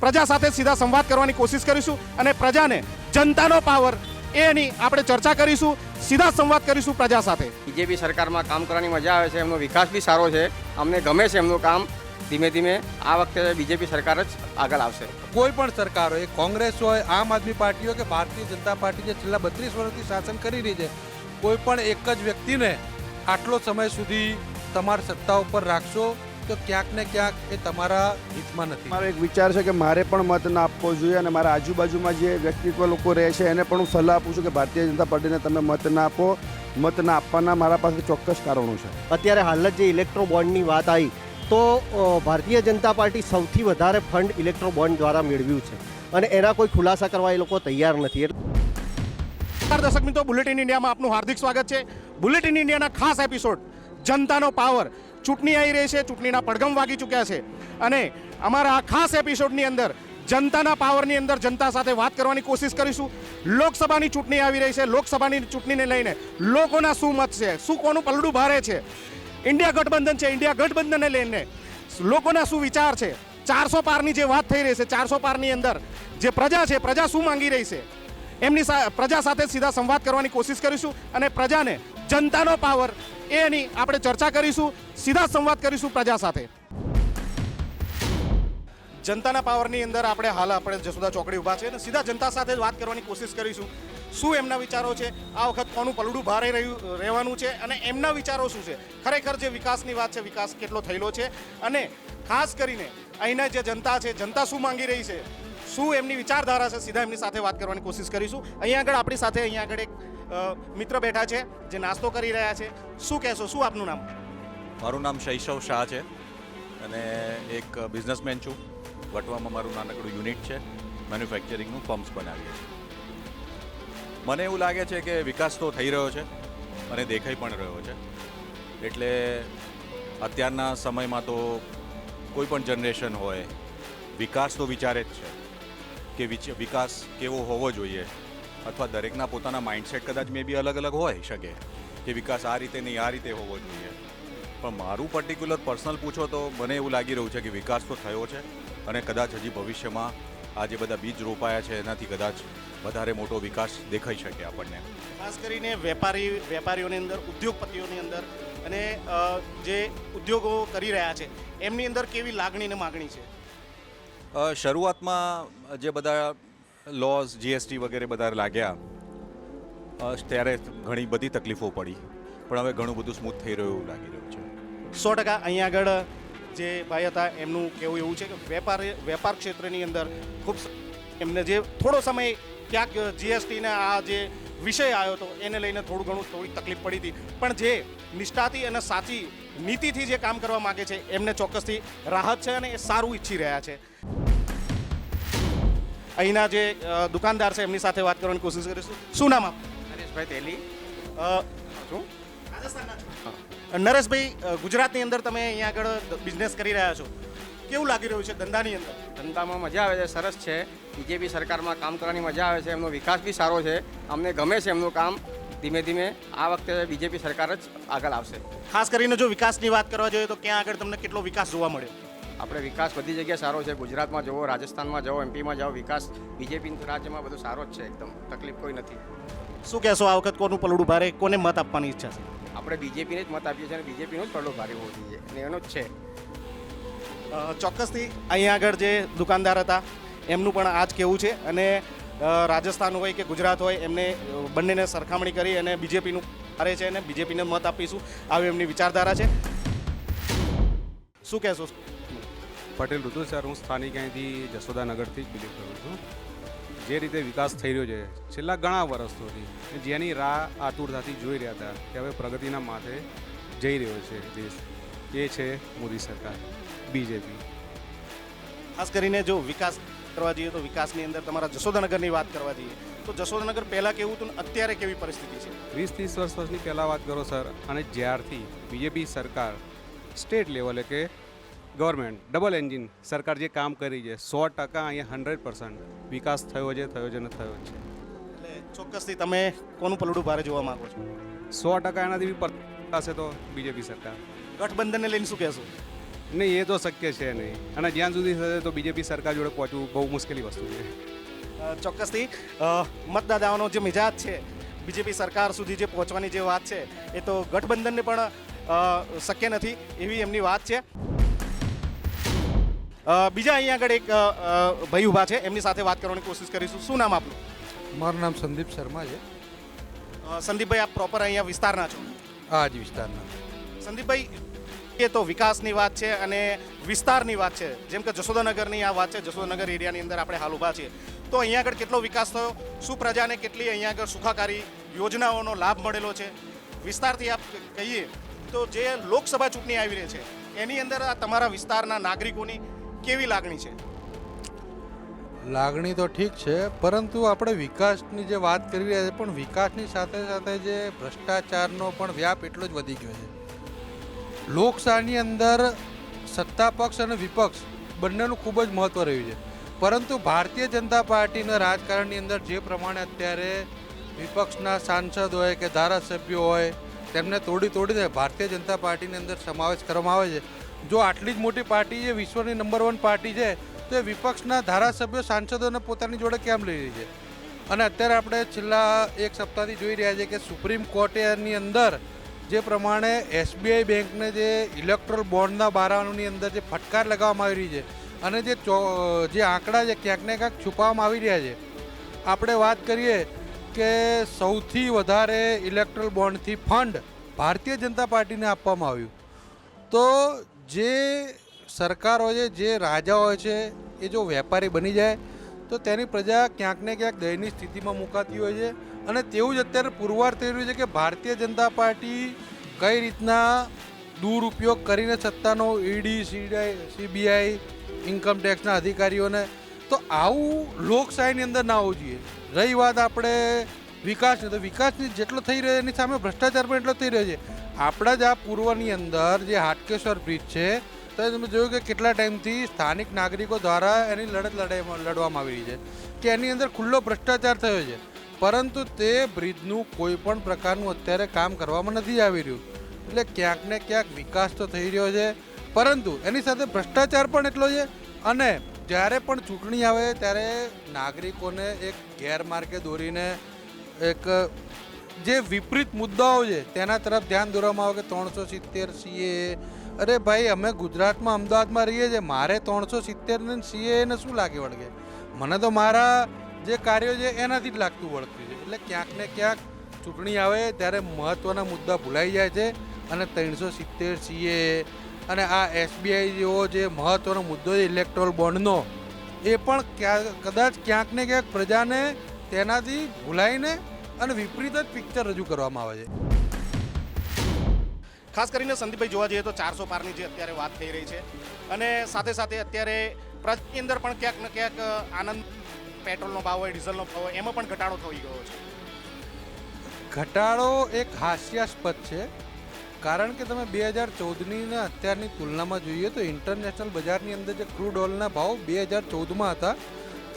પ્રજા સાથે સીધા સંવાદ કરવાની કોશિશ કરીશું અને પ્રજાને જનતાનો પાવર એની આપણે ચર્ચા કરીશું, સીધા સંવાદ કરીશું પ્રજા સાથે. બીજેપી સરકારમાં કામ કરવાની મજા આવે છે, એમનો વિકાસ બી સારો છે, અમને ગમે છે એમનું કામ. ધીમે ધીમે આ વખતે બીજેપી સરકાર જ આગળ આવશે. કોઈ પણ સરકાર હોય કોંગ્રેસ હોય આમ આદમી પાર્ટી હોય કે ભારતીય જનતા પાર્ટી જે છેલ્લા બત્રીસ વર્ષથી શાસન કરી રહી છે કોઈ પણ એક જ વ્યક્તિને આટલો સમય સુધી તમારી સત્તા ઉપર રાખશો તો ક્યાંક ને ક્યાંક એ તમારા હિતમાં નથી. મારો એક વિચાર છે કે મારે પણ મત ના આપવો જોઈએ અને મારા આજુબાજુમાં જે વ્યક્તિત્વ લોકો રહે છે એને પણ હું સલાહ આપું છું કે ભારતીય જનતા પાર્ટીને તમે મત ના આપો. મત ના આપવાના મારા પાસે ચોક્કસ કારણો છે. અત્યારે હાલ જ જે ઇલેક્ટ્રો બોન્ડની વાત આવી તો ભારતીય જનતા પાર્ટી સૌથી વધારે ફંડ ઇલેક્ટ્રો બોન્ડ દ્વારા મેળવ્યું છે અને એના કોઈ ખુલાસા કરવા એ લોકો તૈયાર નથી. એટલે દર્શક મિત્રો, બુલેટિન ઇન્ડિયામાં આપનું હાર્દિક સ્વાગત છે. બુલેટિન ઇન્ડિયાના ખાસ એપિસોડ, જનતાનો પાવર. ચૂંટણી આવી રહી છે, ચૂંટણીના પડઘમ વાગી ચૂક્યા છે. અને અમારા આ ખાસ એપિસોડની અંદર, જનતાના પાવરની અંદર જનતા સાથે વાત કરવાની કોશિશ કરીશું. લોકસભાની ચૂંટણી આવી રહી છે, લોકસભાની ચૂંટણીને લઈને લોકોના શું મત છે, શું કોનું પલડું ભારે છે ઇન્ડિયા ગઠબંધન છે, ઇન્ડિયા ગઠબંધનને લઈને લોકોના શું વિચાર છે? ચારસો પારની જે વાત થઈ રહી છે, ચારસો પારની અંદર જે પ્રજા છે, પ્રજા શું માંગી રહી છે? એમની પ્રજા સાથે સીધા સંવાદ કરવાની કોશિશ કરીશું અને પ્રજાને જનતાનો પાવર એની આપણે ચર્ચા કરીશું, સીધા સંવાદ કરીશું પ્રજા સાથે. જનતાના પાવરની અંદર આપણે હાલ આપણે જસુદા ચોકડી ઊભા છે અને સીધા જનતા સાથે વાત કરવાની કોશિશ કરીશું. શું એમના વિચારો છે? આ વખત કોનું પલડું ભારે રહ્યું, રહેવાનું છે? અને એમના વિચારો શું છે? ખરેખર જે વિકાસની વાત છે, વિકાસ કેટલો થયેલો છે? અને ખાસ કરીને અહીંના જે જનતા છે, જનતા શું માંગી રહી છે? શું એમની વિચારધારા છે? સીધા એમની સાથે વાત કરવાની કોશિશ કરીશું. અહીંયા આગળ આપણી સાથે અહીંયા આગળ એક મિત્ર બેઠા છે, જે નાસ્તો કરી રહ્યા છે. શું કહેશો? શું આપનું નામ? મારું નામ શૈશવ શાહ છે અને એક બિઝનેસમેન છું. વટવામાં મારું નાનકડું યુનિટ છે. મેન્યુફેક્ચરિંગનું પમ્પ્સ બનાવીએ છીએ. મને એવું લાગે છે કે વિકાસ તો થઈ રહ્યો છે અને દેખાઈ પણ રહ્યો છે. એટલે અત્યારના સમયમાં તો કોઈ પણ જનરેશન હોય, વિકાસ તો વિચારે જ છે કે વિકાસ કેવો હોવો જોઈએ અથવા દરેકના પોતાના માઇન્ડસેટ કદાચ મે બી અલગ અલગ હોય શકે કે વિકાસ આ રીતે નહીં, આ રીતે હોવો જોઈએ. પણ મારું પર્ટિક્યુલર પર્સનલ પૂછો તો મને એવું લાગી રહ્યું છે કે વિકાસ તો થયો છે અને કદાચ હજી ભવિષ્યમાં આ જે બધા બીજ રોપાયા છે એનાથી કદાચ વધારે મોટો વિકાસ દેખાઈ શકે આપણને. ખાસ કરીને વેપારી વેપારીઓની અંદર ઉદ્યોગપતિઓની અંદર અને જે ઉદ્યોગો કરી રહ્યા છે એમની અંદર કેવી લાગણી અને માગણી છે? શરૂઆતમાં જે બધા લોઝ જીએસટી વગેરે બધા લાગ્યા ત્યારે ઘણી બધી તકલીફો પડી. પણ હવે ઘણું બધું સ્મૂથ થઈ રહ્યું લાગી રહ્યું છે. સો ટકા અહીંયા આગળ જે ભાઈ હતા એમનું કહેવું એવું છે કે વેપાર વેપાર ક્ષેત્રની અંદર ખૂબ એમને જે થોડો સમય ક્યાંક જીએસટીના આ જે વિષય આવ્યો હતો એને લઈને થોડું ઘણું થોડી તકલીફ પડી હતી. પણ જે નિષ્ઠાથી અને સાચી નીતિથી જે કામ કરવા માગે છે એમને ચોક્કસથી રાહત છે અને એ સારું ઈચ્છી રહ્યા છે. અહીંના જે દુકાનદાર છે એમની સાથે વાત કરવાની કોશિશ કરીશું. શું નામ આપ હરેશભાઈ તેલી. શું? શું નરેશભાઈ ગુજરાતની અંદર તમે અહીંયા આગળ બિઝનેસ કરી રહ્યા છો. કેવું લાગી રહ્યું છે ધંધાની અંદર? ધંધામાં મજા આવે છે સરસ છે. બીજેપી સરકારમાં કામ કરવાની મજા આવે છે એમનો વિકાસ બી સારો છે. અમને ગમે છે એમનું કામ. ધીમે ધીમે આ વખતે બીજેપી સરકાર જ આગળ આવશે. ખાસ કરીને જો વિકાસની વાત કરવા જોઈએ તો ક્યાં આગળ તમને કેટલો વિકાસ જોવા મળ્યો? આપણે વિકાસ બધી જગ્યાએ સારો છે. ગુજરાતમાં જવો રાજસ્થાનમાં જવો એમપીમાં જાઓ વિકાસ બીજેપી રાજ્યમાં બધું સારો જ છે. એકદમ તકલીફ કોઈ નથી. શું કહેશો આ વખત કોનું પલડું ભારે? કોને મત આપવાની ઈચ્છા છે? આપણે બીજેપીને જ મત આપીએ છીએ અને બીજેપીનો જ પડલો ભારે હોવો જોઈએ. અને એનો જ છે. ચોક્કસથી અહીંયા આગળ જે દુકાનદાર હતા એમનું પણ આ જ કહેવું છે અને રાજસ્થાન હોય કે ગુજરાત હોય એમને બંનેને સરખામણી કરી અને બીજેપીનું હારે છે અને બીજેપીને મત આપીશું. આવી એમની વિચારધારા છે. શું કહેશો? પટેલ ઋતુ સર હું સ્થાનિક અહીંથી જશોદાનગરથી જ બિલીવ કરું છું. જે રીતે વિકાસ થઈ રહ્યો છે છેલ્લા ઘણા વર્ષોથી જેની રાહ આતુરતાથી જોઈ રહ્યા હતા કે હવે પ્રગતિના માથે જઈ રહ્યો છે દેશ. એ છે મોદી સરકાર બીજેપી. ખાસ કરીને જો વિકાસ કરવા જઈએ તો વિકાસની અંદર તમારા જશોદાનગરની વાત કરવા જઈએ તો જશોદાનગર પહેલાં કેવું હતું ને અત્યારે કેવી પરિસ્થિતિ છે? વીસ ત્રીસ વર્ષ વર્ષની પહેલાં વાત કરો સર અને જ્યારથી બીજેપી સરકાર સ્ટેટ લેવલે કે ગવર્મેન્ટ ડબલ એન્જિન સરકાર જે કામ કરી છે સો ટકા અહીંયા હંડ્રેડ પર્સન્ટ વિકાસ થયો છે થયો છે ને થયો છે. એટલે ચોક્કસથી તમે કોનું પલડું ભારે જોવા માંગો છો? સો ટકા એનાથી પર તો બીજેપી સરકાર. ગઠબંધનને લઈને શું કહેશો? નહીં એ તો શક્ય છે નહીં. અને જ્યાં સુધી થશે તો બીજેપી સરકાર જોડે પહોંચવું બહુ મુશ્કેલી વસ્તુ છે. ચોક્કસથી મતદાતાઓનો જે મિજાજ છે બીજેપી સરકાર સુધી જે પહોંચવાની જે વાત છે એ તો ગઠબંધનને પણ શક્ય નથી એવી એમની વાત છે. બીજા અહીંયા આગળ એક ભાઈ ઊભા છે. એમની સાથે વાત કરવાની કોશિશ કરીશું. શું નામ આપનું? મારું નામ સંદીપ શર્મા છે. સંદીપભાઈ આપ પ્રોપર અહીંયા વિસ્તારના છો? હા જ વિસ્તારના. સંદીપભાઈ એ તો વિકાસની વાત છે અને વિસ્તારની વાત છે. જેમ કે જશોદાનગરની આ વાત છે. જશોદાનગર એરિયાની અંદર આપણે હાલ ઊભા છીએ. તો અહીંયા આગળ કેટલો વિકાસ થયો? શું પ્રજાને કેટલી અહીંયા આગળ સુખાકારી યોજનાઓનો લાભ મળેલો છે? વિસ્તારથી આપ કહીએ તો જે લોકસભા ચૂંટણી આવી રહી છે એની અંદર આ તમારા વિસ્તારના નાગરિકોની કેવી લાગણી છે? લાગણી તો ઠીક છે, પરંતુ આપણે વિકાસની જે વાત કરી રહ્યા છીએ પણ વિકાસની સાથે સાથે જે ભ્રષ્ટાચારનો પણ વ્યાપ એટલો જ વધી ગયો છે. લોકશાહીની અંદર સત્તા પક્ષ અને વિપક્ષ બંનેનું ખૂબ જ મહત્ત્વ રહ્યું છે. પરંતુ ભારતીય જનતા પાર્ટીના રાજકારણની અંદર જે પ્રમાણે અત્યારે વિપક્ષના સાંસદ હોય કે ધારાસભ્યો હોય, તેમને તોડી તોડીને ભારતીય જનતા પાર્ટીની અંદર સમાવેશ કરવામાં આવે છે. જો આટલી જ મોટી પાર્ટી છે, વિશ્વની નંબર વન પાર્ટી છે, તો એ વિપક્ષના ધારાસભ્યો સાંસદોને પોતાની જોડે કેમ લઈ રહી છે? અને અત્યારે આપણે છેલ્લા એક સપ્તાહથી જોઈ રહ્યા છીએ કે સુપ્રીમ કોર્ટેની અંદર જે પ્રમાણે એસબીઆઈ બેંકને જે ઇલેક્ટ્રોલ બોન્ડના બારાણુની અંદર જે ફટકાર લગાવવામાં આવી રહી છે અને જે જે આંકડા છે, ક્યાંક ને ક્યાંક છુપાવવામાં આવી રહ્યા છે. આપણે વાત કરીએ કે સૌથી વધારે ઇલેક્ટ્રોલ બોન્ડથી ફંડ ભારતીય જનતા પાર્ટીને આપવામાં આવ્યું. તો જે સરકાર હોય છે, જે રાજા હોય છે, એ જો વેપારી બની જાય, તો તેની પ્રજા ક્યાંક ને ક્યાંક દયની સ્થિતિમાં મુકાતી હોય છે. અને તેવું જ અત્યારે પુરવાર થઈ રહ્યું છે કે ભારતીય જનતા પાર્ટી કઈ રીતના દુરુપયોગ કરીને સત્તાનો ઈડી, સીડીઆઈ, સીબીઆઈ ઇન્કમટેક્સના અધિકારીઓને, તો આવું લોકશાહીની અંદર ના હોવું જોઈએ. રહી વાત આપણે વિકાસની તો વિકાસની જેટલો થઈ રહ્યો એની સામે ભ્રષ્ટાચાર પણ એટલો થઈ રહ્યો છે. આપણા જ આ પૂર્વની અંદર જે હાટકેશ્વર બ્રિજ છે, તો તમે જોયું કે કેટલા ટાઈમથી સ્થાનિક નાગરિકો દ્વારા એની લડત લડવામાં આવી રહી છે, કે એની અંદર ખુલ્લો ભ્રષ્ટાચાર થયો છે. પરંતુ તે બ્રિજનું કોઈ પણ પ્રકારનું અત્યારે કામ કરવામાં નથી આવી રહ્યું. એટલે ક્યાંક ને ક્યાંક વિકાસ તો થઈ રહ્યો છે, પરંતુ એની સાથે ભ્રષ્ટાચાર પણ એટલો છે, અને જ્યારે પણ ચૂંટણી આવે ત્યારે નાગરિકોને એક ગેરમાર્ગે દોરીને એક, જે વિપરીત મુદ્દાઓ છે, તેના તરફ ધ્યાન દોરવામાં આવે કે ત્રણસો સિત્તેર સીએ. અરે ભાઈ, અમે ગુજરાતમાં અમદાવાદમાં રહીએ છીએ, મારે ત્રણસો સિત્તેરને સીએને શું લાગે વળગે? મને તો મારા જે કાર્યો છે, એનાથી જ લાગતું વળગતું છે. એટલે ક્યાંક ને ક્યાંક ચૂંટણી આવે, ત્યારે મહત્ત્વના મુદ્દા ભૂલાઈ જાય છે અને ત્રણસો સિત્તેર સીએ અને આ એસબીઆઈ જેવો જે મહત્ત્વનો મુદ્દો છે, ઇલેક્ટ્રોલ બોન્ડનો, એ પણ ક્યાં, કદાચ ક્યાંક ને ક્યાંક પ્રજાને તેનાથી ભૂલાઈને અને વિપરીત જ પિક્ચર રજૂ કરવામાં આવે છે. ખાસ કરીને સંદીપભાઈ જોવા જઈએ તો ચારસો પારની જે અત્યારે વાત થઈ રહી છે અને સાથે સાથે અત્યારે પ્રજાની અંદર પણ ક્યાંક ને ક્યાંક આનંદ પેટ્રોલનો ભાવ હોય ડીઝલનો ભાવ હોય એમાં પણ ઘટાડો થઈ ગયો છે. ઘટાડો એક હાસ્યાસ્પદ છે કારણ કે તમે બે હજાર ચૌદની ને અત્યારની તુલનામાં જોઈએ તો ઇન્ટરનેશનલ બજારની અંદર જે ક્રૂડ ઓઇલના ભાવ બે હજાર ચૌદમાં હતા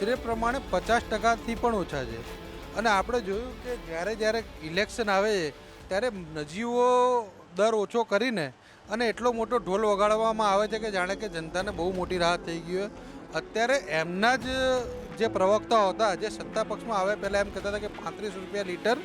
તે પ્રમાણે પચાસ ટકાથી પણ ઓછા છે. અને આપણે જોયું કે જ્યારે જ્યારે ઇલેક્શન આવે છે, ત્યારે નજીવો દર ઓછો કરીને અને એટલો મોટો ઢોલ વગાડવામાં આવે છે કે જાણે કે જનતાને બહુ મોટી રાહત થઈ ગઈ હોય. અત્યારે એમના જ જે પ્રવક્તા હતા, જે સત્તા પક્ષમાં આવે પહેલાં એમ કહેતા હતા કે પાંત્રીસ રૂપિયા લીટર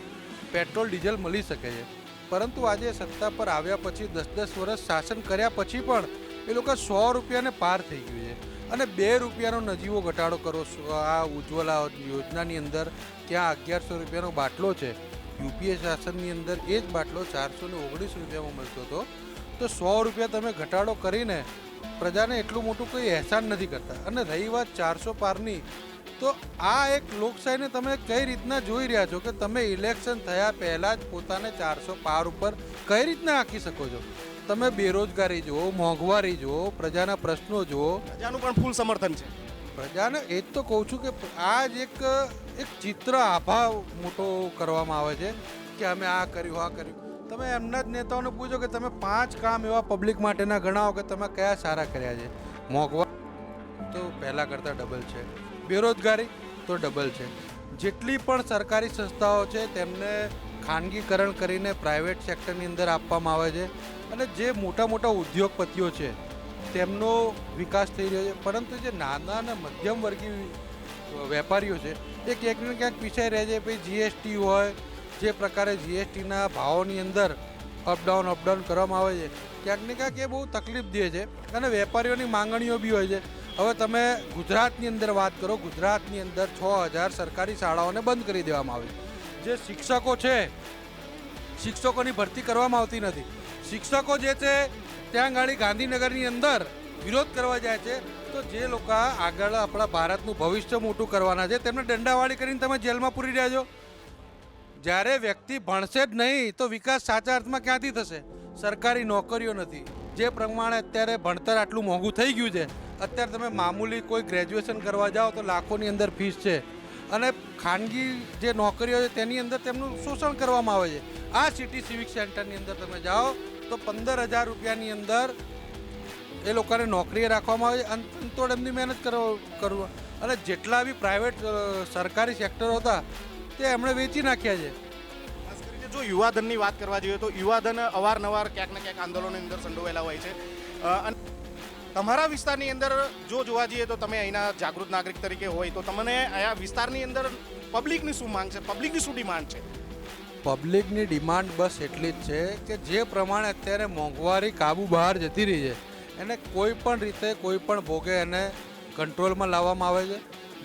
પેટ્રોલ, ડીઝલ મળી શકે છે. પરંતુ આજે સત્તા પર આવ્યા પછી દસ દસ વર્ષ શાસન કર્યા પછી પણ એ લોકો સો રૂપિયાને પાર થઈ ગયું છે. અને બે રૂપિયાનો નજીવો ઘટાડો કરો આ ઉજ્જવલા યોજનાની અંદર ત્યાં અગિયારસો રૂપિયાનો બાટલો છે. યુપીએ શાસનની અંદર એ જ બાટલો ચારસો ને ઓગણીસ રૂપિયામાં મળતો હતો. તો સો રૂપિયા તમે ઘટાડો કરીને પ્રજાને એટલું મોટું કોઈ અહેસાન નથી કરતા. અને રહી વાત ચારસો પારની, તો આ એક લોકશાહીને તમે કઈ રીતના જોઈ રહ્યા છો કે તમે ઇલેક્શન થયા પહેલાં જ પોતાને ચારસો પાર ઉપર કઈ રીતના આંકી શકો છો? તમે બેરોજગારી જુઓ મોંઘવારી જુઓ પ્રજાના પ્રશ્નો જુઓ. પ્રજાનું પણ ફૂલ સમર્થન છે. પ્રજાને એ જ તો કહું છું કે આ જ એક એક ચિત્ર આભા મોટો કરવામાં આવે છે કે અમે આ કર્યું આ કર્યું. તમે એમના જ નેતાઓને પૂછો કે તમે પાંચ કામ એવા પબ્લિક માટેના ગણાવો કે તમે કયા સારા કર્યા છે. મોંઘવા તો પહેલાં કરતાં ડબલ છે. બેરોજગારી તો ડબલ છે. જેટલી પણ સરકારી સંસ્થાઓ છે તેમને ખાનગીકરણ કરીને પ્રાઇવેટ સેક્ટરની અંદર આપવામાં આવે છે. અને જે મોટા મોટા ઉદ્યોગપતિઓ છે, તેમનો વિકાસ થઈ રહ્યો છે. પરંતુ જે નાના અને મધ્યમ વર્ગીય વેપારીઓ છે, એ ક્યાંક ને ક્યાંક પીછાઈ રહે છે. ભાઈ જીએસટી હોય, જે પ્રકારે જીએસટીના ભાવોની અંદર અપડાઉન અપડાઉન કરવામાં આવે છે. ક્યાંક ને ક્યાંક એ બહુ તકલીફ દે છે. અને વેપારીઓની માંગણીઓ બી હોય છે. હવે તમે ગુજરાતની અંદર વાત કરો, ગુજરાતની અંદર છ હજાર સરકારી શાળાઓને બંધ કરી દેવામાં આવી જે શિક્ષકો છે, શિક્ષકોની ભરતી કરવામાં આવતી નથી. શિક્ષકો જે છે, ત્યાં ગાડી ગાંધીનગરની અંદર વિરોધ કરવા જાય છે. તો જે લોકો આગળ આપણા ભારતનું ભવિષ્ય મોટું કરવાના છે, તેમને દંડાવાળી કરીને તમે જેલમાં પૂરી રહ્યા છો. જ્યારે વ્યક્તિ ભણશે જ નહીં, તો વિકાસ સાચા અર્થમાં ક્યાંથી થશે? સરકારી નોકરીઓ નથી. જે પ્રમાણે અત્યારે ભણતર આટલું મોંઘું થઈ ગયું છે, અત્યારે તમે મામૂલી કોઈ ગ્રેજ્યુએશન કરવા જાઓ તો લાખોની અંદર ફીસ છે. અને ખાનગી જે નોકરીઓ છે, તેની અંદર તેમનું શોષણ કરવામાં આવે છે. આ સિટી સિવિક સેન્ટરની અંદર તમે જાઓ તો પંદર હજાર રૂપિયાની અંદર એ લોકોને નોકરીએ રાખવામાં આવે છે અંત- અંતોડ એમની મહેનત કરવા કરવા અને જેટલા બી પ્રાઇવેટ સરકારી સેક્ટરો હતા, તે એમણે વેચી નાખ્યા છે. ખાસ કરીને જો યુવાધનની વાત કરવા જોઈએ તો યુવાધન અવારનવાર ક્યાંક ને ક્યાંક આંદોલનની અંદર સંડોવાયેલા હોય છે. અને તમારા વિસ્તારની અંદર જો જોવા જઈએ તો તમે અહીંના જાગૃત નાગરિક તરીકે હોય તો તમને આ વિસ્તારની અંદર પબ્લિકની શું માંગ છે? પબ્લિકની શું ડિમાન્ડ છે? પબ્લિકની ડિમાન્ડ બસ એટલી જ છે કે જે પ્રમાણે અત્યારે મોંઘવારી કાબુ બહાર જતી રહી છે, એને કોઈ પણ રીતે કોઈ પણ ભોગે એને કંટ્રોલમાં લાવવામાં આવે છે.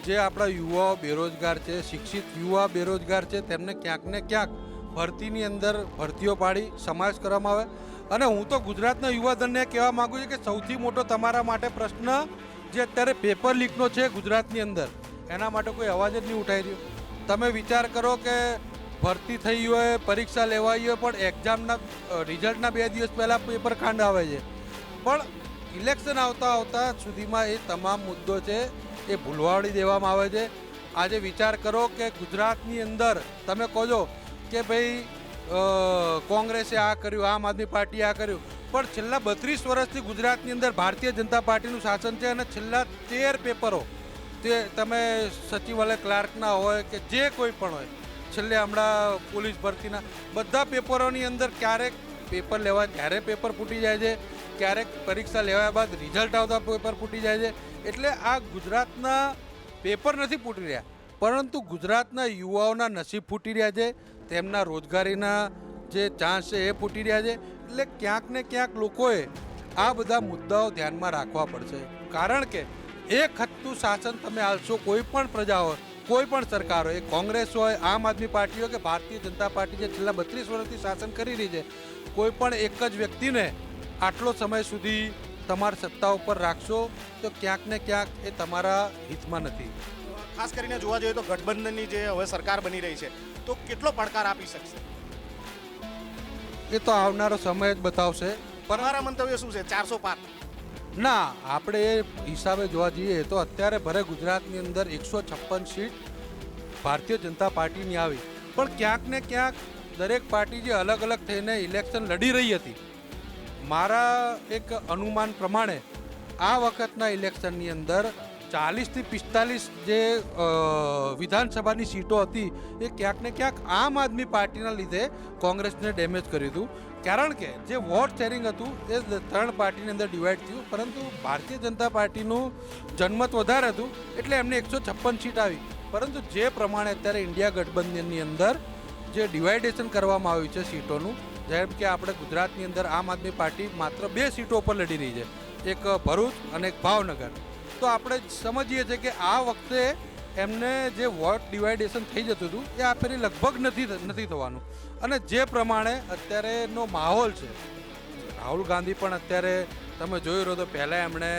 જે આપણા યુવાઓ બેરોજગાર છે, શિક્ષિત યુવા બેરોજગાર છે, તેમને ક્યાંક ને ક્યાંક ભરતીની અંદર ભરતીઓ પાડી સમાવેશ કરવામાં આવે. અને હું તો ગુજરાતના યુવાધનને કહેવા માગું છું કે સૌથી મોટો તમારા માટે પ્રશ્ન જે અત્યારે પેપર લીકનો છે ગુજરાતની અંદર, એના માટે કોઈ અવાજ જ નહીં ઉઠાઈ રહ્યો. તમે વિચાર કરો કે ભરતી થઈ હોય, પરીક્ષા લેવાઈ હોય, પણ એક્ઝામના રિઝલ્ટના બે દિવસ પહેલાં પેપર કાંડ આવે છે. પણ ઇલેક્શન આવતા આવતા સુધીમાં એ તમામ મુદ્દો છે એ ભૂલવાડી દેવામાં આવે છે. આજે વિચાર કરો કે ગુજરાતની અંદર તમે કહો છો કે ભાઈ કોંગ્રેસે આ કર્યું, આમ આદમી પાર્ટીએ આ કર્યું, પણ છેલ્લા બત્રીસ વર્ષથી ગુજરાતની અંદર ભારતીય જનતા પાર્ટીનું શાસન છે અને છેલ્લા તેર પેપરો તે તમે સચિવાલય ક્લાર્કના હોય કે જે કોઈ પણ હોય છેલ્લે હમણાં પોલીસ ભરતીના બધા પેપરોની અંદર ક્યારેક પેપર લેવા ક્યારે પેપર ફૂટી જાય છે, ક્યારેક પરીક્ષા લેવાયા બાદ રિઝલ્ટ આવતા પેપર ફૂટી જાય છે. એટલે આ ગુજરાતના પેપર નથી ફૂટી રહ્યા, પરંતુ ગુજરાતના યુવાઓના નસીબ ફૂટી રહ્યા છે, તેમના રોજગારીના જે ચાન્સ છે એ ફૂટી રહ્યા છે. એટલે ક્યાંક ને ક્યાંક લોકોએ આ બધા મુદ્દાઓ ધ્યાનમાં રાખવા પડશે. કારણ કે એક હત્તું શાસન તમે આલશો કોઈ પણ પ્રજા હોય કોઈ પણ સરકાર હોય કોંગ્રેસ હોય આમ આદમી પાર્ટી હોય કે ભારતીય જનતા પાર્ટી જે છેલ્લા બત્રીસ વર્ષથી શાસન કરી રહી છે કોઈ પણ એક જ વ્યક્તિને આટલો સમય સુધી તમારા સત્તા ઉપર રાખશો તો ક્યાંક ને ક્યાંક એ તમારા હિતમાં નથી. ખાસ કરીને જોવા જઈએ તો ગઠબંધનની જે હવે સરકાર બની રહી છે તો કેટલો પડકાર આપી શકશે? એ તો આવનારો સમય જ બતાવશે. તમારા મંતવ્ય શું છે? ચારસો પાર. ના, આપણે એ હિસાબે જોવા જઈએ તો અત્યારે ભરે ગુજરાતની અંદર એકસો છપ્પન સીટ ભારતીય જનતા પાર્ટીની આવી, પણ ક્યાંક ને ક્યાંક દરેક પાર્ટી જે અલગ અલગ થઈને ઇલેક્શન લડી રહી હતી. મારા એક અનુમાન પ્રમાણે આ વખતના ઇલેક્શનની અંદર ચાલીસથી પિસ્તાલીસ જે વિધાનસભાની સીટો હતી, એ ક્યાંક ને ક્યાંક આમ આદમી પાર્ટીના લીધે કોંગ્રેસને ડેમેજ કર્યું હતું. કારણ કે જે વોટ શેરિંગ હતું, એ ત્રણ પાર્ટીની અંદર ડિવાઈડ થયું. પરંતુ ભારતીય જનતા પાર્ટીનું જનમત વધારે હતું, એટલે એમને એકસો છપ્પન સીટ આવી. પરંતુ જે પ્રમાણે અત્યારે ઇન્ડિયા ગઠબંધનની અંદર જે ડિવાઇડેશન કરવામાં આવ્યું છે સીટોનું, જેમ કે આપણે ગુજરાતની અંદર આમ આદમી પાર્ટી માત્ર બે સીટો પર લડી રહી છે. એક ભરૂચ અને એક ભાવનગર. તો આપણે સમજીએ છીએ કે આ વખતે એમને જે વોટ ડિવાઇડેશન થઈ જતું હતું એ આ ફેરી લગભગ નથી નથી થવાનું. અને જે પ્રમાણે અત્યારેનો માહોલ છે રાહુલ ગાંધી પણ અત્યારે તમે જોઈ રહ્યો તો પહેલાં એમણે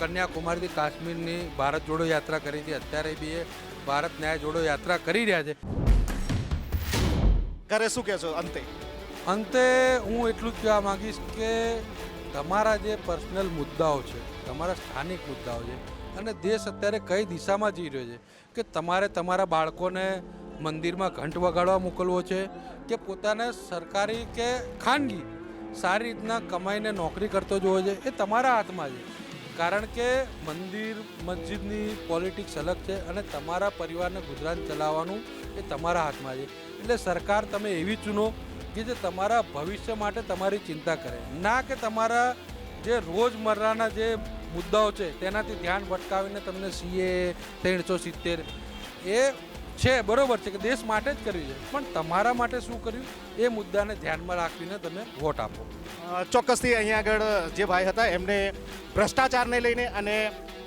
કન્યાકુમારીથી કાશ્મીરની ભારત જોડો યાત્રા કરી હતી અત્યારે બી એ ભારત ન્યાય જોડો યાત્રા કરી રહ્યા છે. ઘરે શું કહેશો અંતે? અંતે હું એટલું જ કહેવા માંગીશ કે તમારા જે પર્સનલ મુદ્દાઓ છે, તમારા સ્થાનિક મુદ્દાઓ છે, અને દેશ અત્યારે કઈ દિશામાં જઈ રહ્યો છે કે તમારે તમારા બાળકોને મંદિરમાં ઘંટ વગાડવા મોકલવો છે કે પોતાને સરકારી કે ખાનગી સારી રીતના કમાઈને નોકરી કરતો જોવો છે, એ તમારા હાથમાં છે. કારણ કે મંદિર, મસ્જિદની પોલિટિક્સ અલગ છે અને તમારા પરિવારને ગુજરાન ચલાવવાનું એ તમારા હાથમાં છે. એટલે સરકાર તમે એવી ચૂનો કે જે તમારા ભવિષ્ય માટે તમારી ચિંતા કરે. ના કે તમારા જે રોજમર્રાના જે મુદ્દાઓ છે, તેનાથી ધ્યાન ભટકાવીને તમને સીએ, ત્રણસો સિત્તેર, એ છે, બરોબર છે કે દેશ માટે જ કર્યું છે. પણ તમારા માટે શું કર્યું? એ મુદ્દાને ધ્યાનમાં રાખીને તમે વોટ આપો. ચોક્કસથી અહીંયા આગળ જે ભાઈ હતા, એમને ભ્રષ્ટાચારને લઈને અને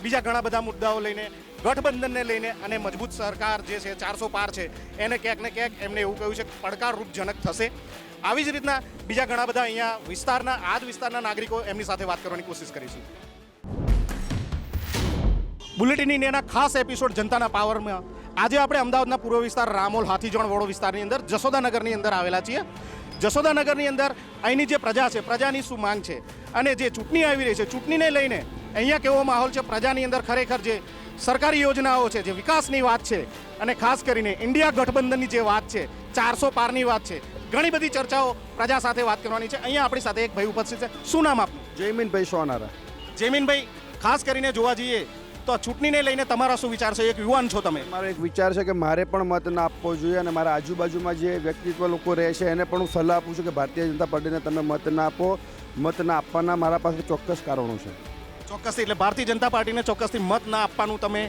બીજા ઘણા બધા મુદ્દાઓ લઈને ગઠબંધનને લઈને અને મજબૂત સરકાર જે છે ચારસો પાર છે, એને ક્યાંક ને ક્યાંક એમને એવું કહ્યું છે કે પડકારરૂપજનક થશે. આવી જ રીતના બીજા ઘણા બધા અહીંયા વિસ્તારના આ જ વિસ્તારના નાગરિકો એમની સાથે વાત કરવાની કોશિશ કરીશું. બુલેટિન ઇન્ડિયાના ખાસ એપિસોડ જનતાના પાવરમાં. આજે આપણે અમદાવાદના પૂર્વ વિસ્તાર, રામોલ હાથીજણ વડો વિસ્તારની અંદર જસોદાનગરની અંદર આવેલા છીએ. જસોદાનગરની અંદર અહીંની જે પ્રજા છે, પ્રજાની શું માંગ છે? અને જે ચૂંટણી આવી રહી છે, ચૂંટણીને લઈને અહીંયા કેવો માહોલ છે? પ્રજાની અંદર ખરેખર જે સરકારી યોજનાઓ છે જે વિકાસની વાત છે અને ખાસ કરીને ઇન્ડિયા ગઠબંધનની જે વાત છે ચારસો પારની વાત છે ઘણી બધી ચર્ચાઓ પ્રજા સાથે વાત કરવાની છે. અહીંયા આપણી સાથે એક ભાઈ ઉપસ્થિત છે. શું નામ આપનું? જયમીનભાઈ સોનારા. જયમીનભાઈ ખાસ કરીને જોવા જઈએ તો ચૂંટણીને લઈને તમારા શું વિચાર છે? એક યુવાન છો તમે. મારો એક વિચાર છે કે મારે પણ મત ના આપવો જોઈએ અને મારા આજુબાજુમાં જે વ્યક્તિત્વ લોકો રહે છે એને પણ હું સલાહ આપું છું કે ભારતીય જનતા પાર્ટીને તમે મત ના આપો. મત ના આપવાના મારા પાસે ચોક્કસ કારણો છે. ચોક્કસથી એટલે ભારતીય જનતા પાર્ટીને ચોક્કસથી મત ના આપવાનું તમે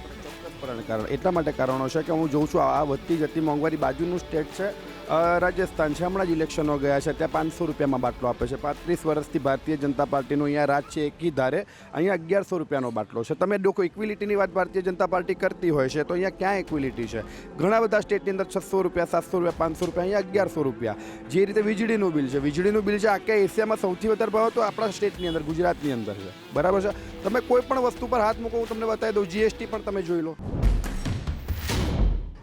કારણ એટલા માટે કારણો છે કે હું જોઉં છું આ વધતી જતી મોંઘવારી બાજુનું સ્ટેટ છે. રાજસ્થાન છે હમણાં જ ઇલેક્શનો ગયા છે, ત્યાં પાંચસો રૂપિયામાં બાટલો આપે છે. પાંત્રીસ વર્ષથી ભારતીય જનતા પાર્ટીનું અહીંયા રાજ છે એકી ધારે, અહીંયા અગિયારસો રૂપિયાનો બાટલો છે. તમે લોકો ઇક્વિલિટીની વાત ભારતીય જનતા પાર્ટી કરતી હોય છે, તો અહીંયા ક્યાં ઇક્વિલિટી છે? ઘણા બધા સ્ટેટની અંદર છસો રૂપિયા, સાતસો રૂપિયા, પાંચસો રૂપિયા, અહીંયા અગિયારસો રૂપિયા. જે રીતે વીજળીનું બિલ છે, વીજળીનું બિલ છે, આખા એશિયામાં સૌથી વધારે ભાવ તો આપણા સ્ટેટની અંદર, ગુજરાતની અંદર છે. બરાબર છે? તમે કોઈ પણ વસ્તુ પર હાથ મૂકો, હું તમને બતાવી દઉં જીએસટી પણ તમે જોઈ લો.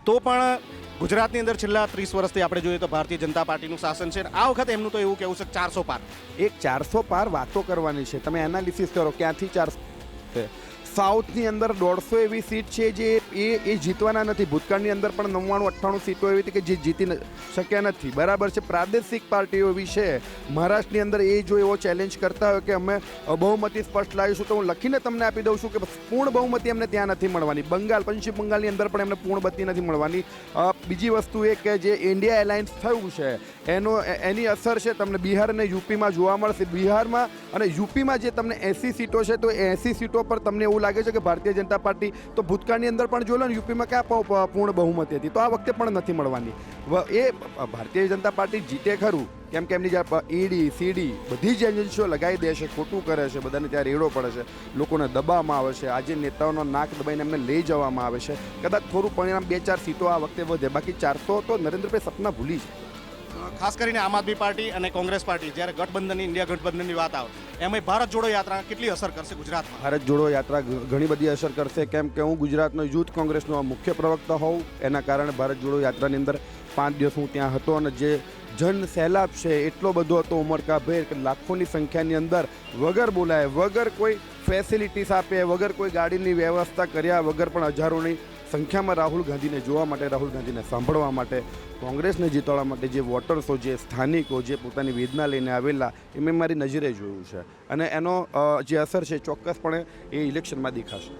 તો પણ ગુજરાતની અંદર છેલ્લા ત્રીસ વર્ષથી આપણે જોઈએ તો ભારતીય જનતા પાર્ટીનું શાસન છે. આ વખત એમનું તો એવું કહેવું છે ચારસો પાર. એક ચારસો પાર વાતો કરવાની છે. તમે એનાલિસિસ કરો ક્યાંથી ચારસો સાઉથની અંદર દોઢસો એવી સીટ છે જે એ એ જીતવાના નથી. ભૂતકાળની અંદર પણ નવ્વાણું, અઠ્ઠાણું સીટો એવી હતી કે જે જીતી શક્યા નથી. બરાબર છે. પ્રાદેશિક પાર્ટીઓ છે. મહારાષ્ટ્રની અંદર એ જો એવો ચેલેન્જ કરતા હોય કે અમે બહુમતી સ્પષ્ટ લાવીશું તો હું લખીને તમને આપી દઉં છું કે પૂર્ણ બહુમતી એમને ત્યાં નથી મળવાની. બંગાળ, પશ્ચિમ બંગાળની અંદર પણ એમને પૂર્ણ બત્તી નથી મળવાની. બીજી વસ્તુ એ કે જે ઇન્ડિયા એલાયન્સ થયું છે એનો એની અસર છે તમને બિહાર અને યુપીમાં જોવા મળશે. બિહારમાં અને યુપીમાં જે તમને એસી સીટો છે, તો એસી સીટો પર તમને એવું લાગે છે કે ભારતીય જનતા પાર્ટી તો ભૂતકાળની અંદર પણ જોઈ લો ને યુપીમાં ક્યાં પૂર્ણ બહુમતી હતી. તો આ વખતે પણ નથી મળવાની. એ ભારતીય જનતા પાર્ટી જીતે ખરું, કેમ કે એમની જ્યાં ઈડી, સીડી બધી જ એજન્સીઓ લગાવી દે છે, ખોટું કરે છે, બધાને ત્યાં રેડો પડે છે, લોકોને દબાવવામાં આવે છે, આજે નેતાઓનો નાક દબાઈને એમને લઈ જવામાં આવે છે. કદાચ થોડું પરિણામ બે ચાર સીટો આ વખતે વધે, બાકી ચારસો તો નરેન્દ્રભાઈ સપના ભૂલી છે ખાસ કરીને આમ આદમી પાર્ટી અને કોંગ્રેસ પાર્ટી, જ્યારે ગઠબંધનની, ઇન્ડિયા ગઠબંધનની વાત આવે, એમાં ભારત જોડો યાત્રા કેટલી અસર કરશે ગુજરાતમાં? ભારત જોડો યાત્રા ઘણી બધી અસર કરશે. કેમ કે હું ગુજરાતનો યુથ કોંગ્રેસનો મુખ્ય પ્રવક્તા હોઉં, એના કારણે ભારત જોડો યાત્રાની અંદર પાંચ દિવસ હું ત્યાં હતો અને જે જન સહેલાબ છે, એટલો બધો હતો ઉમરકાભેર કે લાખોની સંખ્યાની અંદર વગર બોલાય, વગર કોઈ ફેસિલિટીસ આપે, વગર કોઈ ગાડીની વ્યવસ્થા કર્યા વગર પણ હજારોની સંખ્યામાં રાહુલ ગાંધીને જોવા માટે, રાહુલ ગાંધીને સાંભળવા માટે, કોંગ્રેસને જીતાડવા માટે જે વોટર્સો જે સ્થાનિકો જે પોતાની વેદના લઈને આવેલા એ મેં મારી નજરે જોયું છે. અને એનો જે અસર છે, ચોક્કસપણે એ ઇલેક્શનમાં દેખાશે.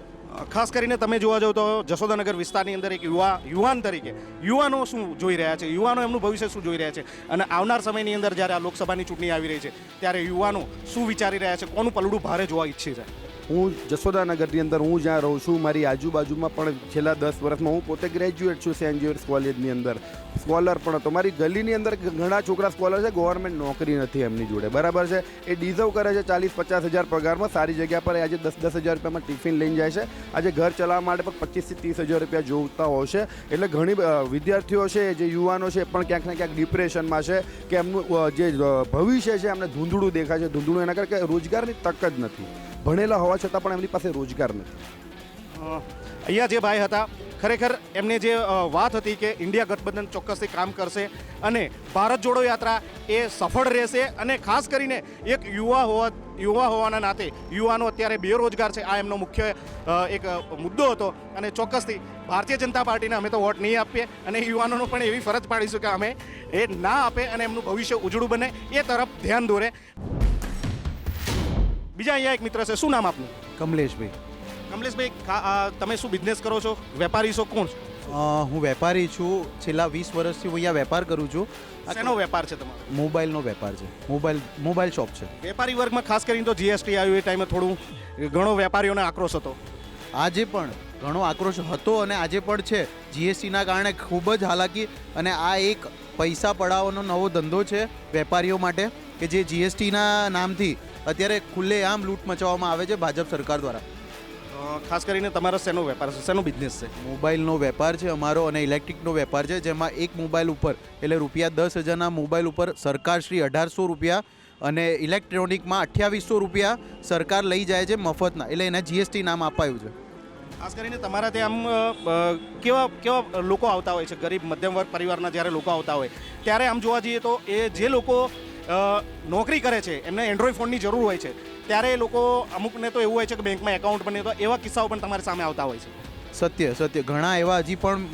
ખાસ કરીને તમે જોવા જાવ તો જશોદાનગર વિસ્તારની અંદર એક યુવા, યુવાન તરીકે, યુવાનો શું જોઈ રહ્યા છે? યુવાનો એમનું ભવિષ્ય શું જોઈ રહ્યા છે? અને આવનાર સમયની અંદર જ્યારે આ લોકસભાની ચૂંટણી આવી રહી છે, ત્યારે યુવાનો શું વિચારી રહ્યા છે? કોનું પલડું ભારે જોવા ઈચ્છે છે? હું જશોદાનગરની અંદર હું જ્યાં રહું છું, મારી આજુબાજુમાં પણ છેલ્લા દસ વર્ષમાં હું પોતે ગ્રેજ્યુએટ છું સેન્ટ જેવિયર્સ કોલેજની અંદર. સ્કોલર પણ હતો. મારી ગલીની અંદર ઘણા છોકરા સ્કોલર છે ગવર્મેન્ટ નોકરી નથી એમની જોડે. બરાબર છે? એ ડિઝર્વ કરે છે ચાલીસ પચાસ હજાર પગારમાં. સારી જગ્યા પર આજે દસ દસ હજાર રૂપિયામાં ટિફિન લઈને જાય છે. આજે ઘર ચલાવવા માટે પણ પચીસથી ત્રીસ હજાર રૂપિયા જોતા હોય છે. એટલે ઘણી વિદ્યાર્થીઓ છે, જે યુવાનો છે પણ ક્યાંક ને ક્યાંક ડિપ્રેશનમાં છે કે એમનું જે ભવિષ્ય છે, એમને ધૂંધળું દેખાય છે. ધૂંધળું એના કારણ કે રોજગારની તક જ નથી. ભણેલા હોવા છતાં પણ એમની પાસે રોજગાર નથી. અહીંયા જે ભાઈ હતા, ખરેખર એમને જે વાત હતી કે ઇન્ડિયા ગઠબંધન ચોક્કસથી કામ કરશે અને ભારત જોડો યાત્રા એ સફળ રહેશે અને ખાસ કરીને એક યુવા હોવા, યુવા હોવાના નાતે યુવાનો અત્યારે બેરોજગાર છે, આ એમનો મુખ્ય એક મુદ્દો હતો અને ચોક્કસથી ભારતીય જનતા પાર્ટીને અમે તો વોટ નહીં આપીએ અને યુવાનોનો પણ એવી ફરજ પાડીશું કે અમે એ ના આપે અને એમનું ભવિષ્ય ઉજળું બને એ તરફ ધ્યાન દોરે. બીજા અહીંયા એક મિત્ર છે શું નામ આપનું? કમલેશભાઈ. કમલેશભાઈ તમે શું બિઝનેસ કરો છો? વેપારી છો કોણ હું વેપારી છું. છેલ્લા વીસ વર્ષથી હું અહીંયા વેપાર કરું છું. શેનો વેપાર છે તમારો? મોબાઈલનો વેપાર છે. મોબાઈલ મોબાઈલ શોપ છે. વેપારી વર્ગમાં ખાસ કરીને તો જીએસટી આવ્યું એ ટાઈમે થોડું ઘણો વેપારીઓને આક્રોશ હતો. આજે પણ ઘણો આક્રોશ હતો અને આજે પણ છે. જીએસટીના કારણે ખૂબ જ હાલાકી અને આ એક પૈસા પડાવવાનો નવો ધંધો છે વેપારીઓ માટે કે જે જીએસટીના નામથી અત્યારે ખુલ્લેઆમ લૂંટ મચાવવામાં આવે છે ભાજપ સરકાર દ્વારા. ખાસ કરીને તમારો શેનો વેપાર છે? શેનો બિઝનેસ છે? મોબાઈલનો વેપાર છે અમારો અને ઇલેક્ટ્રિકનો વેપાર છે જેમાં એક મોબાઈલ ઉપર એટલે રૂપિયા દસ હજારના મોબાઈલ ઉપર સરકાર શ્રી અઢારસો રૂપિયા અને ઇલેક્ટ્રોનિકમાં અઠ્યાવીસો રૂપિયા સરકાર લઈ જાય છે મફતના એટલે એને જીએસટી નામ અપાયું છે. ખાસ કરીને તમારા ત્યાં આમ કેવા કેવા લોકો આવતા હોય છે? ગરીબ મધ્યમ વર્ગ પરિવારના જ્યારે લોકો આવતા હોય ત્યારે આમ જોવા જઈએ તો એ જે લોકો નોકરી કરે છે એમને એન્ડ્રોઈડ ફોનની જરૂર હોય છે. ત્યારે એ લોકો અમુકને તો એવું હોય છે કે બેંકમાં એકાઉન્ટ બને તો એવા કિસ્સાઓ પણ તમારી સામે આવતા હોય છે. સત્ય સત્ય. ઘણા એવા હજી પણ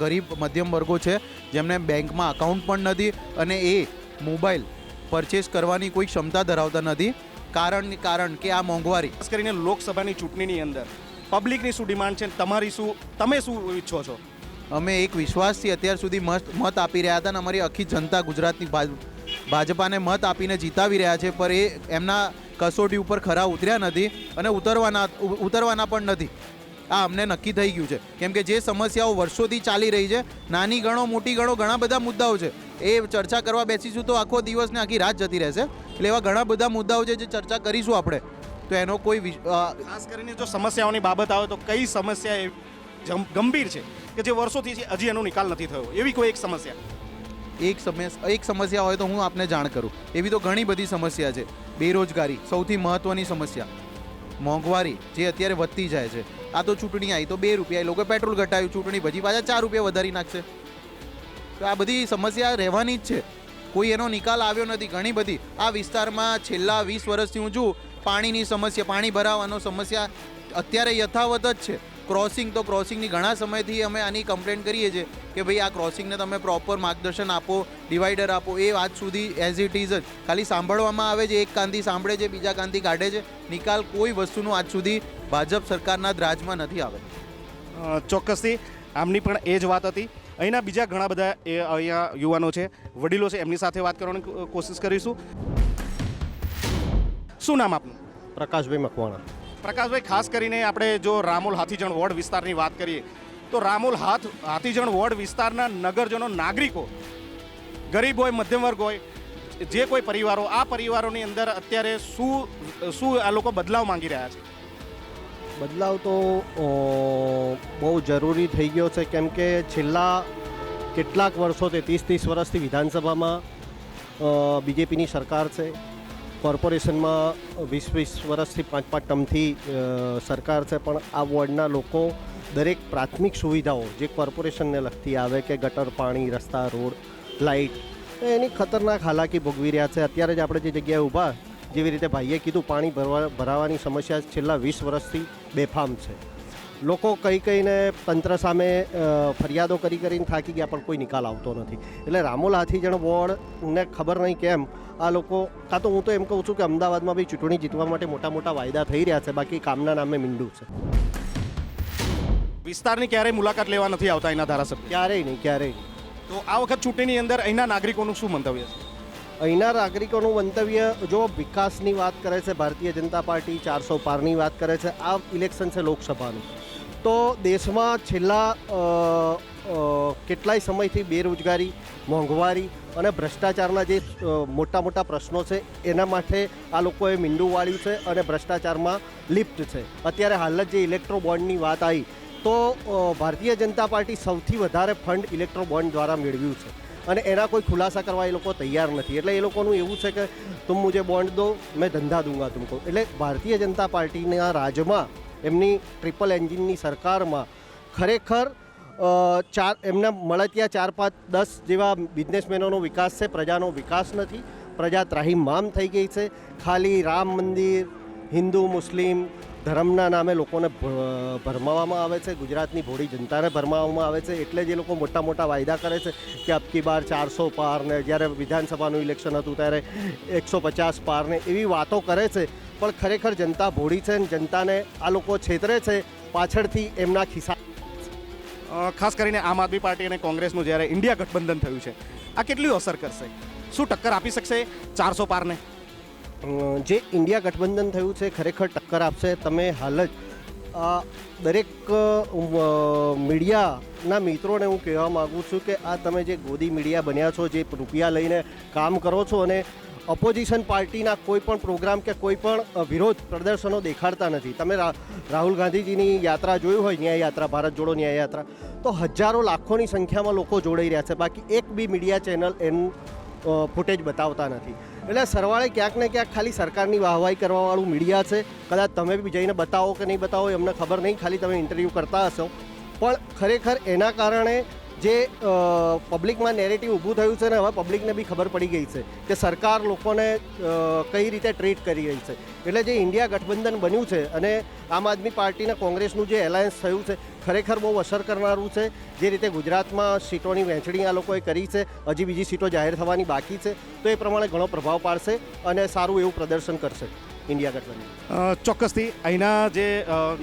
ગરીબ મધ્યમ વર્ગો છે જેમને બેંકમાં અકાઉન્ટ પણ નથી અને એ મોબાઈલ પરચેસ કરવાની કોઈ ક્ષમતા ધરાવતા નથી. કારણ કારણ કે આ મોંઘવારી. ખાસ કરીને લોકસભાની ચૂંટણીની અંદર પબ્લિકની શું ડિમાન્ડ છે તમારી શું તમે શું ઈચ્છો છો? અમે એક વિશ્વાસથી અત્યાર સુધી મત મત આપી રહ્યા હતા અને અમારી આખી જનતા ગુજરાતની ભાજપાને મત આપીને જીતાવી રહ્યા છે, પર એ એમના કસોટી ઉપર ખરા ઉતર્યા નથી અને ઉતરવાના ઉતરવાના પણ નથી. આ અમને નક્કી થઈ ગયું છે. કેમ કે જે સમસ્યાઓ વર્ષોથી ચાલી રહી છે, નાની ગણો, મોટી ગણો, ઘણા બધા મુદ્દાઓ છે, એ ચર્ચા કરવા બેસીશું તો આખો દિવસ ને આખી રાત જતી રહેશે. એટલે એવા ઘણા બધા મુદ્દાઓ છે જે ચર્ચા કરીશું આપણે. તો એનો કોઈ ખાસ કરીને જો સમસ્યાઓની બાબત આવે તો કઈ સમસ્યા એ ગંભીર છે કે જે વર્ષોથી હજી એનો નિકાલ નથી થયો? એવી કોઈ એક સમસ્યા. એક સમસ્યા એક સમસ્યા હોય તો હું આપને જાણ કરું. એવી તો ઘણી બધી સમસ્યા છે. બેરોજગારી સૌથી મહત્ત્વની સમસ્યા. મોંઘવારી જે અત્યારે વધતી જાય છે. આ તો ચૂંટણી આવી તો બે રૂપિયા એ લોકો પેટ્રોલ ઘટાડ્યું, ચૂંટણી પછી પાછા ચાર રૂપિયા વધારી નાખશે. તો આ બધી સમસ્યા રહેવાની જ છે. કોઈ એનો નિકાલ આવ્યો નથી. ઘણી બધી. આ વિસ્તારમાં છેલ્લા વીસ વર્ષથી હું છું. પાણીની સમસ્યા, પાણી ભરાવાનો સમસ્યા અત્યારે યથાવત જ છે. ક્રોસિંગ તો ક્રોસિંગની ઘણા સમયથી અમે આની કમ્પ્લેન કરીએ છીએ કે ભાઈ આ ક્રોસિંગને તમે પ્રોપર માર્ગદર્શન આપો ડિવાઈડર આપો એ આજ સુધી એઝ ઇટ ઇઝ જ. ખાલી સાંભળવામાં આવે છે એક કાંથી સાંભળે છે બીજા કાંથી કાઢે છે. નિકાલ કોઈ વસ્તુનો આજ સુધી ભાજપ સરકારના દ્રાજમાં નથી આવે. ચોક્કસથી. આમની પણ એ જ વાત હતી. અહીંના બીજા ઘણા બધા એ અહીંયા યુવાનો છે વડીલો છે એમની સાથે વાત કરવાની કોશિશ કરીશું. શું નામ આપનું? પ્રકાશભાઈ મકવાણા. પ્રકાશભાઈ ખાસ કરીને આપણે જો રામોલ હાથીજણ વોર્ડ વિસ્તારની વાત કરીએ, તો રામોલ હાથ, હાથીજણ વોર્ડ વિસ્તારના નગરજનો નાગરિકો, ગરીબ હોય, મધ્યમ વર્ગ હોય, જે કોઈ પરિવારો, આ પરિવારોની અંદર અત્યારે શું શું આ લોકો બદલાવ માંગી રહ્યા છે? બદલાવ તો બહુ જરૂરી થઈ ગયો છે, કેમ કે છેલ્લા કેટલાક વર્ષોથી ત્રીસ ત્રીસ વર્ષથી વિધાનસભામાં બીજેપીની સરકાર છે. કોર્પોરેશનમાં વીસ વીસ વર્ષથી પાંચ પાંચ ટર્મથી સરકાર છે, પણ આ વોર્ડના લોકો દરેક પ્રાથમિક સુવિધાઓ જે કોર્પોરેશનને લગતી આવે કે ગટર, પાણી, રસ્તા, રોડ, લાઇટ એની ખતરનાક હાલાકી ભોગવી રહ્યા છે. અત્યારે જ આપણે જે જગ્યાએ ઊભા, જેવી રીતે ભાઈએ કીધું, પાણી ભરવા, ભરાવાની સમસ્યા છેલ્લા વીસ વર્ષથી બેફામ છે. લોકો કઈ કઈને તંત્ર સામે ફરિયાદો કરી કરીને થાકી ગયા, પણ કોઈ નિકાલ આવતો નથી. એટલે રામોલ હાથીજણ વોર્ડને ખબર નહીં કેમ આ લોકો કાં તો હું તો એમ કહું છું કે અમદાવાદમાં બી ચૂંટણી જીતવા માટે મોટા મોટા વાયદા થઈ રહ્યા છે બાકી કામના નામે મીંડું છે. વિસ્તારની ક્યારેય મુલાકાત લેવા નથી આવતા એના ધારાસભ્ય? ક્યારેય નહીં ક્યારેય નહીં. તો આ વખત ચૂંટણીની અંદર અહીંના નાગરિકોનું શું મંતવ્ય છે? અહીંના નાગરિકોનું મંતવ્ય જો વિકાસની વાત કરે છે ભારતીય જનતા પાર્ટી ચારસો પારની વાત કરે છે આ ઇલેક્શન છે લોકસભાનું. તો દેશમાં છેલ્લા કેટલાય સમયથી બેરોજગારી, મોંઘવારી અને ભ્રષ્ટાચારના જે મોટા મોટા પ્રશ્નો છે, એના માટે આ લોકોએ મીંડું વાળ્યું છે અને ભ્રષ્ટાચારમાં લિપ્ત છે. અત્યારે હાલ જ જે ઇલેક્ટ્રો બોન્ડની વાત આવી, તો ભારતીય જનતા પાર્ટી સૌથી વધારે ફંડ ઇલેક્ટ્રો બોન્ડ દ્વારા મેળવ્યું છે. અને એના કોઈ ખુલાસા કરવા એ લોકો તૈયાર નથી. એટલે એ લોકોનું એવું છે કે તું મુજે બોન્ડ દો, મેં ધંધા દૂંગા તુમકો. એટલે ભારતીય જનતા પાર્ટીના રાજમાં એમની ટ્રિપલ એન્જિનની સરકારમાં ખરેખર ચાર, એમના મળે ત્યાં ચાર, પાંચ, દસ જેવા બિઝનેસમેનોનો વિકાસ છે, પ્રજાનો વિકાસ નથી. પ્રજા ત્રાહિમામ થઈ ગઈ છે. ખાલી રામ મંદિર, હિન્દુ, મુસ્લિમ ધર્મના નામે લોકોને ભરમાવવામાં આવે છે. ગુજરાતની ભોળી જનતાને ભરમાવવામાં આવે છે. એટલે જે લોકો મોટા મોટા વાયદા કરે છે કે અબકી બાર ચારસો પાર ને જ્યારે વિધાનસભાનું ઇલેક્શન હતું ત્યારે એકસો પચાસ પાર ને એવી વાતો કરે છે. પણ ખરેખર જનતા ભોળી છે ને જનતાને આ લોકો છેતરે છે. પાછળથી એમના ખિસ્સા ખાસ કરીને આમ આદમી પાર્ટી અને કોંગ્રેસનું જ્યારે ઇન્ડિયા ગઠબંધન થયું છે, આ કેટલી અસર કરશે? શું ટક્કર આપી શકશે ચારસો પારને? જે ઇન્ડિયા ગઠબંધન થયું છે, ખરેખર ટક્કર આપશે. તમે હાલ જ દરેક મીડિયાના મિત્રોને હું કહેવા માગું છું કે આ તમે જે ગોદી મીડિયા બન્યા છો, જે રૂપિયા લઈને કામ કરો છો અને ઓપોઝિશન પાર્ટીના કોઈ પણ પ્રોગ્રામ કે કોઈ પણ વિરોધ પ્રદર્શનો દેખાડતા નથી. તમે રાહુલ ગાંધીજીની યાત્રા જોયું હોય ન્યાય યાત્રા ભારત જોડો ન્યાય યાત્રા તો હજારો લાખોની સંખ્યામાં લોકો જોડાઈ રહ્યા છે. બાકી એક બી મીડિયા ચેનલ એનું ફૂટેજ બતાવતા નથી. એટલે સરવાળે ક્યાંક ને ક્યાંક ખાલી સરકારની વાહવાઈ કરવાવાળું મીડિયા છે. કદાચ તમે બી જઈને બતાવો કે નહીં બતાવો એમને ખબર નહીં. ખાલી તમે ઇન્ટરવ્યૂ કરતા હશો. પણ ખરેખર એના કારણે જે પબ્લિકમાં નેરેટિવ ઊભું થયું છે ને હવે પબ્લિકને બી ખબર પડી ગઈ છે કે સરકાર લોકોને કઈ રીતે ટ્રીટ કરી રહી છે. એટલે જે ઇન્ડિયા ગઠબંધન બન્યું છે અને આમ આદમી પાર્ટીના કોંગ્રેસનું જે એલાયન્સ થયું છે, ખરેખર બહુ અસર કરનારું છે. જે રીતે ગુજરાતમાં સીટોની વહેંચણી આ લોકોએ કરી છે, હજી બીજી સીટો જાહેર થવાની બાકી છે, તો એ પ્રમાણે ઘણો પ્રભાવ પાડશે અને સારું એવું પ્રદર્શન કરશે. ઇન્ડિયા ગઠબંધન ચોક્કસથી અહીંના જે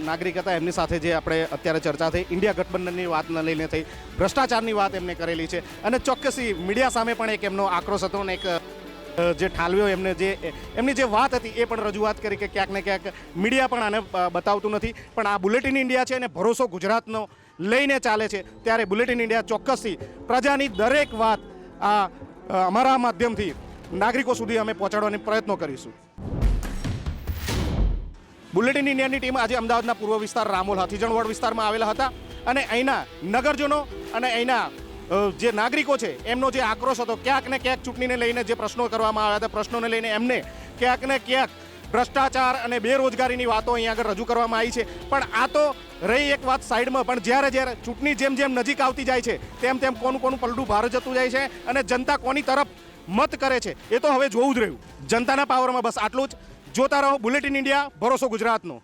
નાગરિક હતા, એમની સાથે જે આપણે અત્યારે ચર્ચા થઈ, ઇન્ડિયા ગઠબંધનની વાતને લઈને થઈ, ભ્રષ્ટાચારની વાત એમને કરેલી છે. અને ચોક્કસી મીડિયા સામે પણ એક એમનો આક્રોશ હતો અને એક જે ઠાલવ્યો એમને જે એમની જે વાત હતી એ પણ રજૂઆત કરી કે ક્યાંક ને ક્યાંક મીડિયા પણ આને બતાવતું નથી. પણ આ બુલેટિન ઇન્ડિયા છે અને ભરોસો ગુજરાતનો લઈને ચાલે છે. ત્યારે બુલેટિન ઇન્ડિયા ચોક્કસથી પ્રજાની દરેક વાત આ અમારા માધ્યમથી નાગરિકો સુધી અમે પહોંચાડવાની પ્રયત્નો કરીશું. બુલેટિન ઇન્ડિયાની ટીમ આજે અમદાવાદના પૂર્વ વિસ્તાર રામોલ હાથીજણ વોર્ડ વિસ્તારમાં આવેલા હતા અને અહીંના નગરજનો અને અહીંના જે નાગરિકો છે, એમનો જે આક્રોશ હતો, ક્યાંક ને ક્યાંક ચૂંટણીને લઈને જે પ્રશ્નો કરવામાં આવ્યા હતા, પ્રશ્નોને લઈને એમને ક્યાંક ને ક્યાંક ભ્રષ્ટાચાર અને બેરોજગારીની વાતો અહીંયા આગળ રજૂ કરવામાં આવી છે. પણ આ તો રહી એક વાત સાઈડમાં, પણ જ્યારે જ્યારે ચૂંટણી જેમ જેમ નજીક આવતી જાય છે, તેમ તેમ કોનું કોનું પલડું ભાર જતું જાય છે અને જનતા કોની તરફ મત કરે છે, એ તો હવે જોવું જ રહ્યું. જનતાના પાવરમાં બસ આટલું જ. જોતા રહો બુલેટિન ઇન્ડિયા ભરોસો ગુજરાતનો.